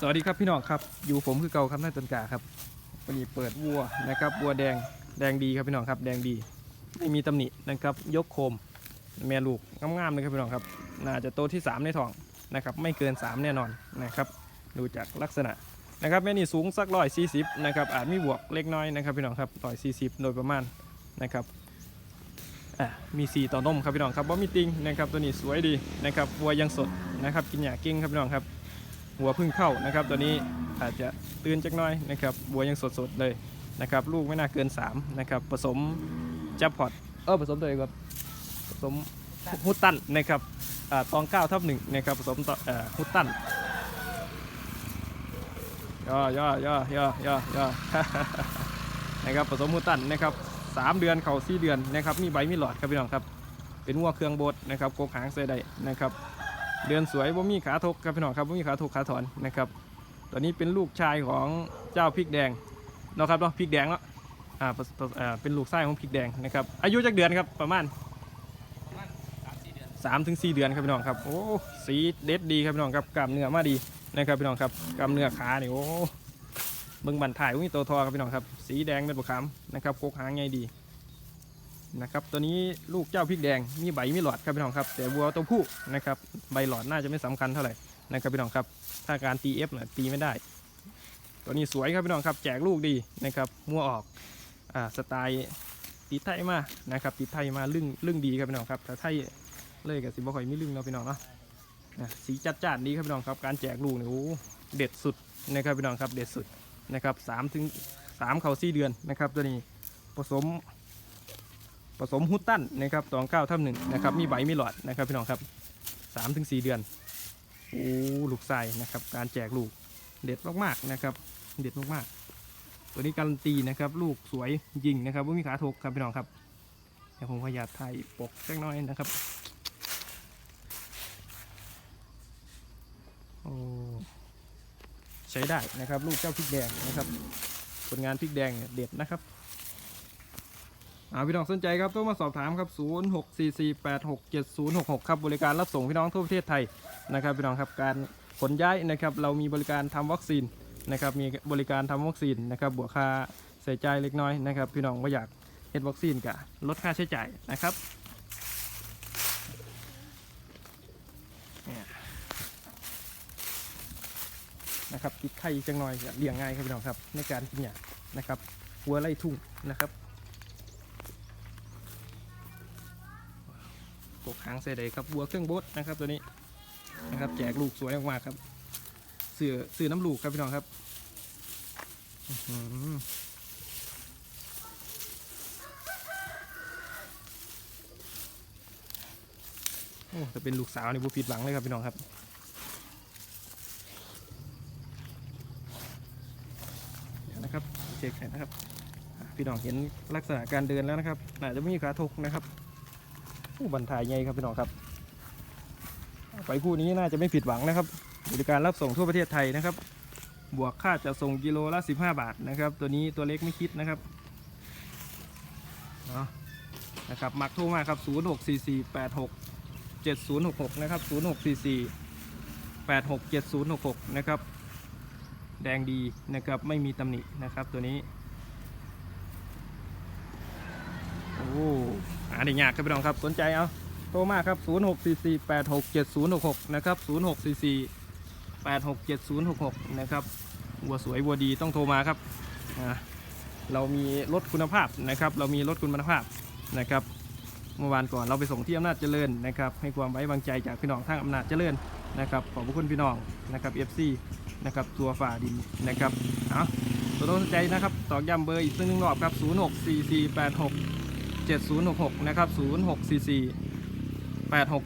สวัสดีครับพี่น้องครับ อยู่ผมคือเก่าครับนายต้นกาครับวันนี้เปิดวัวนะครับวัวแดงแดงดีครับพี่น้องครับ แดงดีไม่มีตำหนินะครับ ยกโคมแม่ลูกงามๆเลยครับพี่น้องครับ น่าจะโตที่ 3 ในท้องนะครับ ไม่เกิน 3 แน่นอนนะครับ ดูจากลักษณะนะครับแม่นี่สูงสักร้อยสี่สิบนะครับอาจมีบวกเล็กน้อยนะครับพี่น้องครับร้อยสี่สิบโดยประมาณนะครับอะมีสีต่อนมครับพี่น้องครับว่ามีติงนะครับตัวนี้สวยดีนะครับวัวยังสดนะครับกินหญ้าเก่งครับพี่น้องครับ หัวเพึ่งเข้านะครับตัวนี้อาจจะตื่นจักหน้อยนะครับบัวยังสดๆเลยนะครับลูกไม่น่าเกิน3นะครับผสมจับพอตเออผสมตัวเองครับผสมฮุตตันนะครับอ่าตองเก้าทับหนึ่งนะครับผสมต่ออ่าฮุตตันย่อย่อย่อย่อย่อย่อนะครับผสมฮุตตันนะครับสามเดือนเข่าสี่เดือนนะครับมีใบมีหลอดครับพี่น้องครับเป็นวัวเครื่องบดนะครับโกกหางใส่ได้นะครับ เดือนสวยบ่มีขาทกครับพี่น้องครับบ่มีขาทกขาถอนนะครับตัวนี้เป็นลูกชายของเจ้าพริกแดงเนาะครับเนาะพริกแดงเนาะอ่าเป็นลูกไส้ของพริกแดงนะครับอายุจักเดือนครับประมาณสามถึงสี่เดือนครับพี่น้องครับโอ้สีเด็ดดีครับพี่น้องครับกล้ามเนื้อมาดีนะครับพี่น้องครับกล้ามเนื้อขาเนี่โอ้เบิ่งบันถ่ายมีตัวทอครับพี่น้องครับสีแดงเป็นบกขามนะครับโคกหางไงดี นะครับตัวนี้ลูกเจ้าพริกแดงมีใบมีหลอดครับพี่น้องครับ แต่วัวตัวผู้นะครับใบหลอดน่าจะไม่สำคัญเท่าไหร่นะครับพี่น้องครับ ถ้าการตีเอฟเนี่ยตีไม่ได้ ตัวนี้สวยครับพี่น้องครับ แจกลูกดีนะครับมั่วออกอ่าสไตล์ติดไทยมานะครับติดไทยมาลึ่งลึ่งดีครับพี่น้องครับแต่ไทยเลยกับสิบ่ค่อยมีลึ่งเนาะพี่น้องเนาะนะสีจัดจ้านดีครับพี่น้องครับ การแจกลูกเนี่ยโอ้เด็ดสุดนะครับพี่น้องครับเด็ดสุดนะครับสามถึงสามเขาสี่เดือนนะครับตัวนี้ผสม ผสมฮุตตันนะครับตองเก้าทับหนึ่งนะครับมีใบมีหลอดนะครับพี่น้องครับสามถึงสี่เดือนโอ้ลูกไส้นะครับการแจกลูกเด็ดมากๆนะครับเด็ดมากๆ ตัวนี้การันตีนะครับลูกสวยยิงนะครับว่ามีขาทกครับพี่น้องครับเดี๋ยวผมขออนุญาตถ่ายปกสักน้อยนะครับโอ้ใช้ได้นะครับลูกเจ้าพริกแดงนะครับผลงานพริกแดงเนี่ยเด็ดนะครับ อ่าพี่น้องสนใจครับต้องมาสอบถามครับ 0 6 4 4 8 6 7 0 6 6 ครับบริการรับส่งพี่น้องทั่วประเทศไทยนะครับพี่น้องครับการขนย้ายนะครับเรามีบริการทำวัคซีนนะครับมีบริการทำวัคซีนนะครับบวกค่าใส่ใจายเล็กน้อยนะครับ พี่น้องว่าอยากเฮ็ดวัคซีนกะลดค่าใช้จ่ายนะครับเนี่ยนะครับติดไข่จังหน่อยเลี้ยงง่ายครับพี่น้องครับในการกินหยานะครับหัวไล่ทุ่งนะครับ กหางเสไดครับบัวเครื่องบดนะครับตัวนี้นะครับแจกลูกสวยมากครับเสือเสือน้ำลูกครับพี่น้องครับอือหือโอ้จะเป็นลูกสาวนี่บุผิดหวังเลยครับพี่น้องครับเดี๋ยวนะครับเช็คให้นะครับ พี่น้องเห็นลักษณะการเดินแล้วนะครับน่าจะไม่มีขาทกนะครับ ผู้บรรทายใหญ่ครับพี่น้องครับไปคู่นี้น่าจะไม่ผิดหวังนะครับบริการรับส่งทั่วประเทศไทยนะครับ บวกค่าจะส่งกิโลละ 15 บาทนะครับ ตัวนี้ตัวเล็กไม่คิดนะครับเนาะนะครับมักโทรมาครับ 064486 7066 นะครับ 0644 86 7066 นะครับ แดงดีนะครับ ไม่มีตำหนินะครับตัวนี้ โอ้าได้ยากครับพี่น้องครับสนใจเอาโทรมาครับ 0 6 4 4 8 6 7 0 6 6 นะครับ 0 6 4 4 8 6 7 0 6 6 นะครับวัวสวยวัวดีต้องโทรมาครับเรามีรถคุณภาพนะครับ เรามีรถคุณภาพนะครับ เมื่อวานก่อนเราไปส่งที่อำนาจเจริญนะครับ ให้ความไว้วางใจจากพี่น้องทางอำนาจเจริญนะครับ ขอบพระคุณพี่น้องนะครับ FC นะครับตัวฝ่าดินนะครับเอาตัวต้องสนใจนะครับตอกย้ำเบอร์อีกสักหนึ่งรอบครับ 0 6 4 4 8 6 7066 นะครับ 0644 86